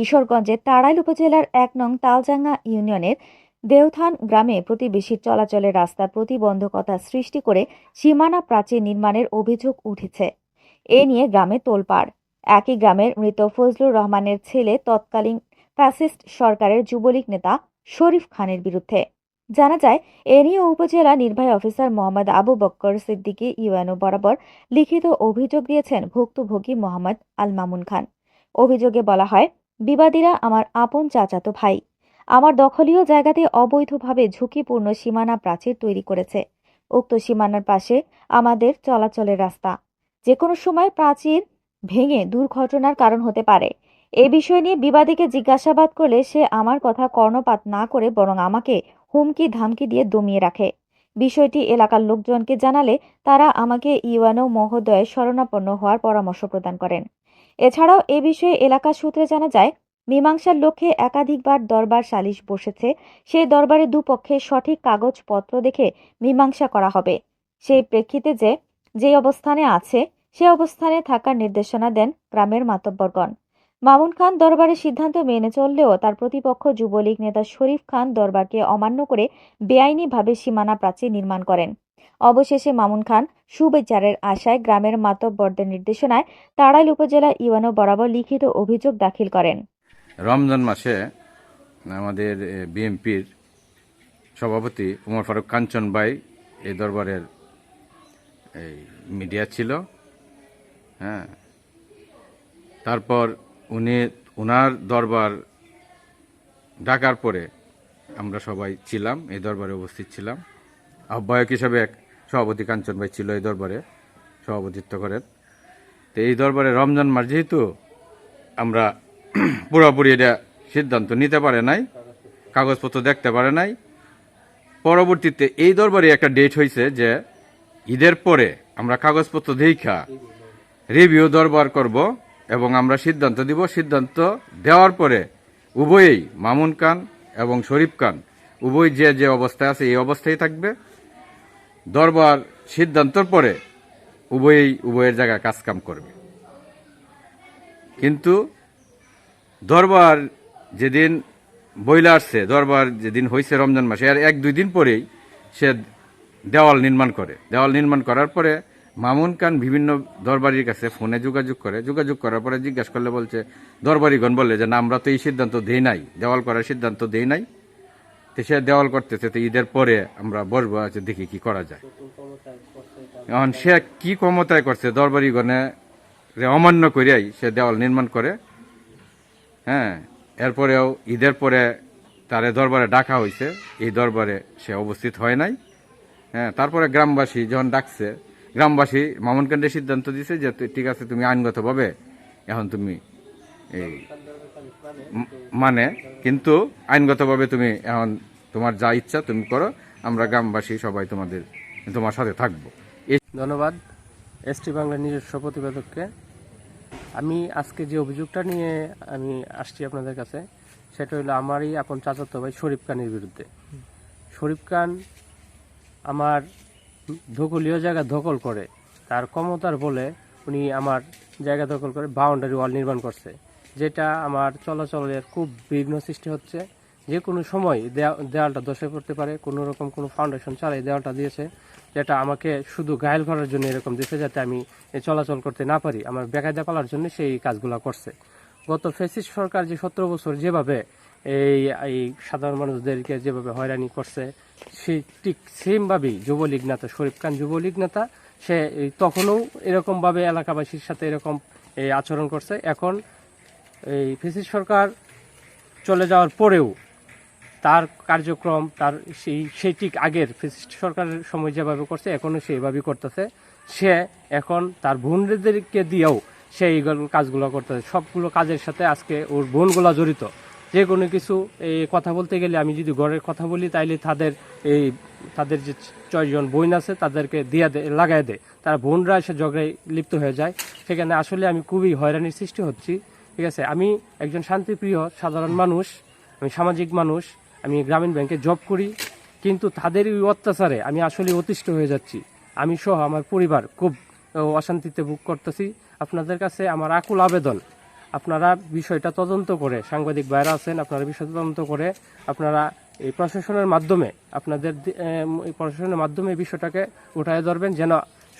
কিশোরগঞ্জের তাড়াইল উপজেলার এক নং তালজাঙ্গা ইউনিয়নের দেওথান গ্রামে প্রতিবেশীর চলাচলের রাস্তা প্রতিবন্ধকতা সৃষ্টি করে সীমানা প্রাচীর নির্মাণের অভিযোগ উঠেছে। এ নিয়ে গ্রামে তোলপাড়। একই গ্রামের মৃত ফজলুর রহমানের ছেলে তৎকালীন ফ্যাসিস্ট সরকারের যুবলীগ নেতা শরীফ খানের বিরুদ্ধে। জানা যায়, এ নিয়ে উপজেলা নির্বাহী অফিসার মোহাম্মদ আবু বক্কর সিদ্দিকী ইউএনও বরাবর লিখিত অভিযোগ দিয়েছেন ভুক্তভোগী মোহাম্মদ আল মামুন খান। অভিযোগে বলা হয় বিবাদীরা আমার আপন চাচাতো ভাই। আমার দখলীয় জায়গাতে অবৈধভাবে ঝুঁকিপূর্ণ সীমানা প্রাচীর তৈরি করেছে। উক্ত সীমানার পাশে আমাদের চলাচলের রাস্তা। যে কোনো সময় প্রাচীর ভেঙে দুর্ঘটনার কারণ হতে পারে। এ বিষয় নিয়ে বিবাদীকে জিজ্ঞাসাবাদ করলে সে আমার কথা কর্ণপাত না করে বরং আমাকে হুমকি ধামকি দিয়ে দমিয়ে রাখে। বিষয়টি এলাকার লোকজনকে জানালে তারা আমাকে ইউএনও মহোদয়ের শরণাপন্ন হওয়ার পরামর্শ প্রদান করেন। এছাড়াও এ বিষয়ে এলাকা সূত্রে জানা যায়, মীমাংসার লক্ষ্যে একাধিকবার দরবার সালিশ বসেছে। সেই দরবারে দুপক্ষের সঠিক কাগজপত্র দেখে মীমাংসা করা হবে। সেই প্রেক্ষিতে যে যে অবস্থানে আছে, সে অবস্থানে থাকার নির্দেশনা দেন গ্রামের মাতব্বরগণ। মামুন খান দরবারের সিদ্ধান্ত মেনে চললেও তার প্রতিপক্ষ যুবলীগ নেতা শরীফ খান দরবারকে অমান্য করে বেআইনিভাবে সীমানা প্রাচীর নির্মাণ করেন। অবশেষে মামুন খান সুবিচারের আশায় গ্রামের মাতব্বরদের নির্দেশনায় তাড়াইল উপজেলা ইউএনও বরাবর লিখিত অভিযোগ দাখিল করেন। রমজান মাসে আমাদের বিএমপির সভাপতি উমর ফারুক কাঞ্চন ভাই এই দরবারের এই মিডিয়া ছিল হ্যাঁ। তারপর উনি ওনার দরবার ডাকার পরে আমরা সবাই ছিলাম, এই দরবারে উপস্থিত ছিলাম। আহ্বায়ক হিসাবে এক সভাপতি কাঞ্চন ভাই ছিল এই দরবারে সভাপতিত্ব করেন। তো এই দরবারে রমজান মাস যেহেতু আমরা পুরোপুরি এটা সিদ্ধান্ত নিতে পারে নাই, কাগজপত্র দেখতে পারে নাই। পরবর্তীতে এই দরবারে একটা ডেট হয়েছে যে ঈদের পরে আমরা কাগজপত্র দেখা রিভিউ দরবার করব এবং আমরা সিদ্ধান্ত দিব। সিদ্ধান্ত দেওয়ার পরে উভয়েই মামুন খান এবং শরীফ খান, উভয় যে যে অবস্থায় আছে এই অবস্থায় থাকবে। দরবার সিদ্ধান্তর পরে উভয়েই উভয়ের জায়গায় কাজকাম করবে। কিন্তু দরবার যেদিন বইলা আসছে, দরবার যেদিন হয়েছে রমজান মাসে, আর এক দুই দিন পরেই সে দেওয়াল নির্মাণ করে। দেওয়াল নির্মাণ করার পরে মামুন খান বিভিন্ন দরবারির কাছে ফোনে যোগাযোগ করে। যোগাযোগ করার পরে জিজ্ঞাসা করলে বলছে, দরবারিগণ বললে যে, না, আমরা তো এই সিদ্ধান্ত দেই নাই। দেওয়াল করার সিদ্ধান্ত দেই নাই। তো সে দেওয়াল করতেছে, তো ঈদের পরে আমরা বসবো আছে দেখি কি করা যায়। এখন সে কি ক্ষমতায় করছে, দরবারিগণে অমান্য করিয়াই সে দেওয়াল নির্মাণ করে। হ্যাঁ এরপরেও ঈদের পরে তারে দরবারে ডাকা হয়েছে এই দরবারে সে অবস্থিত হয় নাই। হ্যাঁ তারপরে গ্রামবাসী যখন ডাকছে, গ্রামবাসী মামুন কান্ডে সিদ্ধান্ত দিছে যে ঠিক আছে, তুমি আইনগতভাবে এখন তুমি এই মানে কিন্তু আইনগতভাবে তুমি এখন তোমার যা ইচ্ছা তুমি করো, আমরা গ্রামবাসী সবাই তোমাদের, তোমার সাথে থাকব। ধন্যবাদ, এসটি বাংলার নিজস্ব প্রতিবেদককে। আমি আজকে যে অভিযোগটা নিয়ে আমি আসছি আপনাদের কাছে, সেটা হলো আমারই আপন চাচাতো ভাই শরীফ খানের বিরুদ্ধে। শরীফ খান আমার দখলীয় জায়গা দখল করে, তার ক্ষমতার বলে উনি আমার জায়গা দখল করে বাউন্ডারি ওয়াল নির্মাণ করছে। যেটা আমার চলাচলের খুব বিঘ্ন সৃষ্টি হচ্ছে। যে কোনো সময় দেয়া- দেওয়ালটা ধসে পড়তে পারে, কোনো রকম কোনো ফাউন্ডেশন ছাড়াই দেওয়ালটা দিয়েছে, যেটা আমাকে শুধু ঘায়ল করার জন্য এরকম দিয়েছে যাতে আমি চলাচল করতে না পারি। আমার বেকায়দা পালার জন্য সেই কাজগুলো করছে। গত ফেসিস্ট সরকার যে সতেরো বছর যেভাবে এই এই সাধারণ মানুষদেরকে যেভাবে হয়রানি করছে, সেই ঠিক সেমভাবেই যুবলীগ নেতা শরীফ খান যুবলীগ নেতা, সে তখনও এরকমভাবে এলাকাবাসীর সাথে এরকম এই আচরণ করছে। এখন এই ফেসিস্ট সরকার চলে যাওয়ার পরেও তার কার্যক্রম, তার সেই সেই ঠিক আগের ফেসিস্ট সরকারের সময় যেভাবে করছে এখনও সেইভাবেই করতেছে। সে এখন তার বোনদেরকে দিয়েও সে এই কাজগুলো করতেছে। সবগুলো কাজের সাথে আজকে ওর বোনগুলো জড়িত। যে কোনো কিছু, এই কথা বলতে গেলে আমি যদি ঘরের কথা বলি, তাইলে তাদের এই, তাদের যে ছয়জন বোন আছে, তাদেরকে দিয়া দে লাগাই দেয় তারা বোনরা এসে ঝগড়ায় লিপ্ত হয়ে যায়। সেখানে আসলে আমি খুবই হয়রানির সৃষ্টি হচ্ছি। ঠিক আছে? আমি একজন শান্তিপ্রিয়, সাধারণ মানুষ, আমি সামাজিক মানুষ, আমি গ্রামীণ ব্যাংকে জব করি, কিন্তু তাদের এই অত্যাচারে আমি আসলে অতিষ্ঠ হয়ে যাচ্ছি। আমি সহ আমার পরিবার খুব অশান্তিতে ভোগ করতেছি। আপনাদের কাছে আমার আকুল আবেদন। আপনারা বিষয়টা তদন্ত করে, সাংবাদিক বাইরে আছেন, আপনারা বিষয় তদন্ত করে, আপনারা এই প্রশাসনের মাধ্যমে, আপনাদের প্রশাসনের মাধ্যমে বিষয়টাকে উঠায় ধরবেন, যেন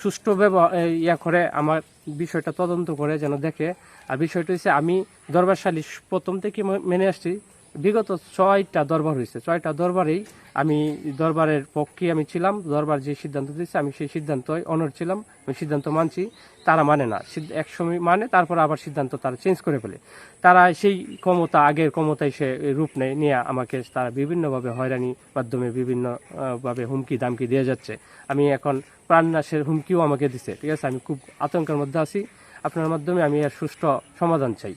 সুষ্ঠু ব্যবহার ইয়া করে আমার বিষয়টা তদন্ত করে যেন দেখে। আর বিষয়টা হচ্ছে আমি দরবার সালিশ প্রথম থেকে মেনে আসছি। বিগত ছয়টা দরবার হয়েছে। ছয়টা দরবারেই আমি দরবারের পক্ষে আমি ছিলাম, দরবার যে সিদ্ধান্ত দিয়েছে, আমি সেই সিদ্ধান্তই অনর ছিলাম, আমি সিদ্ধান্ত মানছি, তারা মানে না। এক সময় মানে তারপর আবার সিদ্ধান্ত তারা চেঞ্জ করে ফেলে। তারা সেই ক্ষমতা, আগের ক্ষমতায় সে রূপ নেয়, নিয়ে আমাকে তারা বিভিন্নভাবে হয়রানি মাধ্যমে বিভিন্নভাবে হুমকি, দামকি দিয়ে যাচ্ছে। আমি এখন প্রাণনাশের হুমকিও আমাকে দিচ্ছে ঠিক আছে? আমি খুব আতঙ্কের মধ্যে আছি। আপনার মাধ্যমে আমি এর সুষ্ঠু সমাধান চাই।